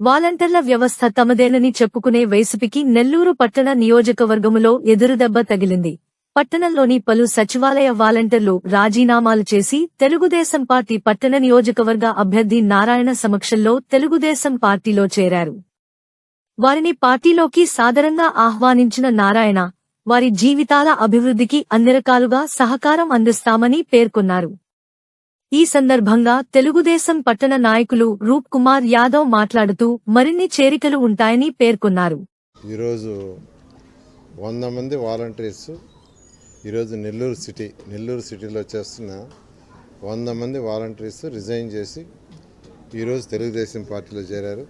వాలంటీర్ల వ్యవస్థ తమదేనని చెప్పుకునే వైసీపీకి నెల్లూరు పట్టణ నియోజకవర్గములో ఎదురుదెబ్బ తగిలింది. పట్టణంలోని పలు సచివాలయ వాలంటీర్లు రాజీనామాలు చేసి తెలుగుదేశం పార్టీ పట్టణ నియోజకవర్గ అభ్యర్థి నారాయణ సమక్షంలో తెలుగుదేశం పార్టీలో చేరారు. వారిని పార్టీలోకి సాదరంగా ఆహ్వానించిన నారాయణ వారి జీవితాల అభివృద్ధికి అన్ని రకాలుగా సహకారం అందిస్తామని పేర్కొన్నారు. ఈ సందర్భంగా తెలుగుదేశం పట్టణ నాయకులు రూప్ కుమార్ యాదవ్ మాట్లాడుతూ మరిన్ని చేరికలు ఉంటాయని పేర్కొన్నారు. ఈరోజు వంద మంది వాలంటీర్స్ ఈరోజు నెల్లూరు సిటీ నెల్లూరు సిటీలో చేస్తున్న వంద మంది వాలంటీర్స్ రిజైన్ చేసి ఈరోజు తెలుగుదేశం పార్టీలో చేరారు.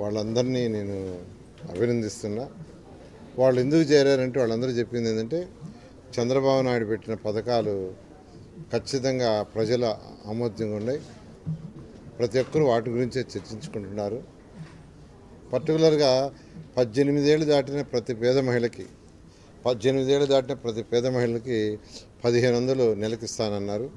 వాళ్ళందరినీ నేను అభినందిస్తున్నా. వాళ్ళు ఎందుకు చేరారంటే వాళ్ళందరూ చెప్పింది ఏంటంటే చంద్రబాబు నాయుడు పెట్టిన పథకాలు ఖచ్చితంగా ప్రజల ఆమోద్యంగా ఉన్నాయి ప్రతి ఒక్కరూ వాటి గురించే చర్చించుకుంటున్నారు. పర్టికులర్గా పద్దెనిమిదేళ్ళు దాటిన ప్రతి పేద మహిళకి పద్దెనిమిదేళ్ళు దాటిన ప్రతి పేద మహిళకి పదిహేను వందలు నెలకిస్తానన్నారు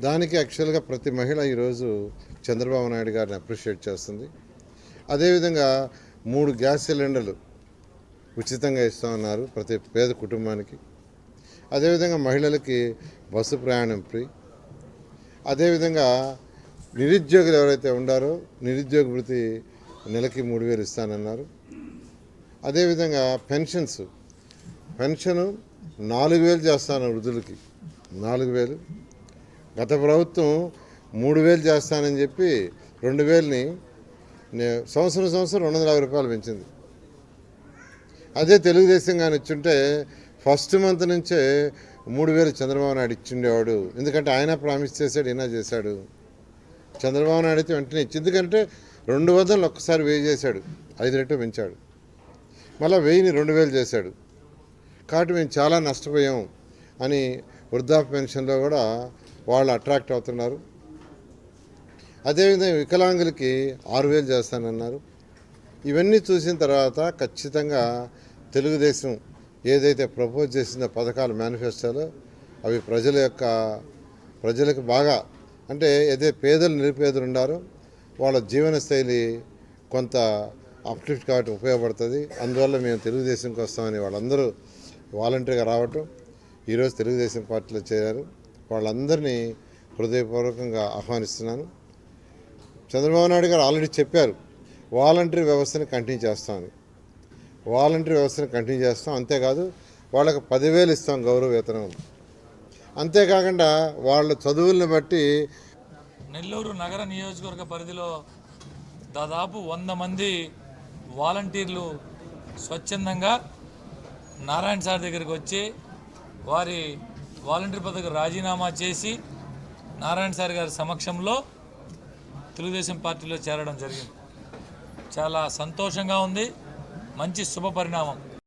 దానికి యాక్చువల్గా ప్రతి మహిళ ఈరోజు చంద్రబాబు నాయుడు గారిని అప్రిషియేట్ చేస్తుంది. అదేవిధంగా మూడు గ్యాస్ సిలిండర్లు ఉచితంగా ఇస్తామన్నారు ప్రతి పేద కుటుంబానికి. అదేవిధంగా మహిళలకి బస్సు ప్రయాణం ఫ్రీ. అదేవిధంగా నిరుద్యోగులు ఎవరైతే ఉండారో నిరుద్యోగ వృత్తి నెలకి మూడు వేలు ఇస్తానన్నారు. అదేవిధంగా పెన్షన్స్ పెన్షను నాలుగు వేలు చేస్తాను వృద్ధులకి. నాలుగు వేలు. గత ప్రభుత్వం మూడు వేలు చేస్తానని చెప్పి రెండు వేలని సంవత్సరం సంవత్సరం రెండు వందల యాభై రూపాయలు పెంచింది. అదే తెలుగుదేశం కానీ ఇచ్చుంటే ఫస్ట్ మంత్ నుంచే మూడు వేలు చంద్రబాబు నాయుడు ఇచ్చిండేవాడు. ఎందుకంటే ఆయన ప్రామిస్ చేశాడు ఈయన చేశాడు. చంద్రబాబు నాయుడు అయితే వెంటనే ఇచ్చి ఎందుకంటే రెండు వందలు ఒక్కసారి వెయ్యి చేశాడు. ఐదు రెట్లు పెంచాడు. మళ్ళీ వెయ్యిని రెండు వేలు చేశాడు. కాబట్టి మేము చాలా నష్టపోయాం అని వృద్ధాప్య పెన్షన్లో కూడా వాళ్ళు అట్రాక్ట్ అవుతున్నారు. అదేవిధంగా వికలాంగులకి ఆరు వేలు చేస్తానన్నారు. ఇవన్నీ చూసిన తర్వాత ఖచ్చితంగా తెలుగుదేశం ఏదైతే ప్రపోజ్ చేసిన పథకాలు మేనిఫెస్టోలో అవి ప్రజల యొక్క ప్రజలకు బాగా అంటే ఏదైతే పేదలు నిరుపేదలు ఉన్నారో వాళ్ళ జీవన శైలి కొంత అప్లిఫ్ట్ కాబట్టి ఉపయోగపడుతుంది. అందువల్ల మేము తెలుగుదేశంకి వస్తామని వాళ్ళందరూ వాలంటీర్గా రావటం ఈరోజు తెలుగుదేశం పార్టీలో చేరారు. వాళ్ళందరినీ హృదయపూర్వకంగా ఆహ్వానిస్తున్నాను. చంద్రబాబు నాయుడు గారు ఆల్రెడీ చెప్పారు వాలంటరీ వ్యవస్థని కంటిన్యూ చేస్తామని. వాలంటరీ వ్యవస్థను కంటిన్యూ చేస్తాం. అంతేకాదు వాళ్ళకి పదివేలు ఇస్తాం గౌరవ వేతనం. అంతేకాకుండా వాళ్ళ చదువులను బట్టి నెల్లూరు నగర నియోజకవర్గ పరిధిలో దాదాపు వంద మంది వాలంటీర్లు స్వచ్ఛందంగా నారాయణ సార్ దగ్గరికి వచ్చి వారి వాలంటీర్ పదవికి రాజీనామా చేసి నారాయణ సార్ గారి సమక్షంలో తెలుగుదేశం పార్టీలో చేరడం జరిగింది. చాలా సంతోషంగా ఉంది. మంచి శుభ పరిణామం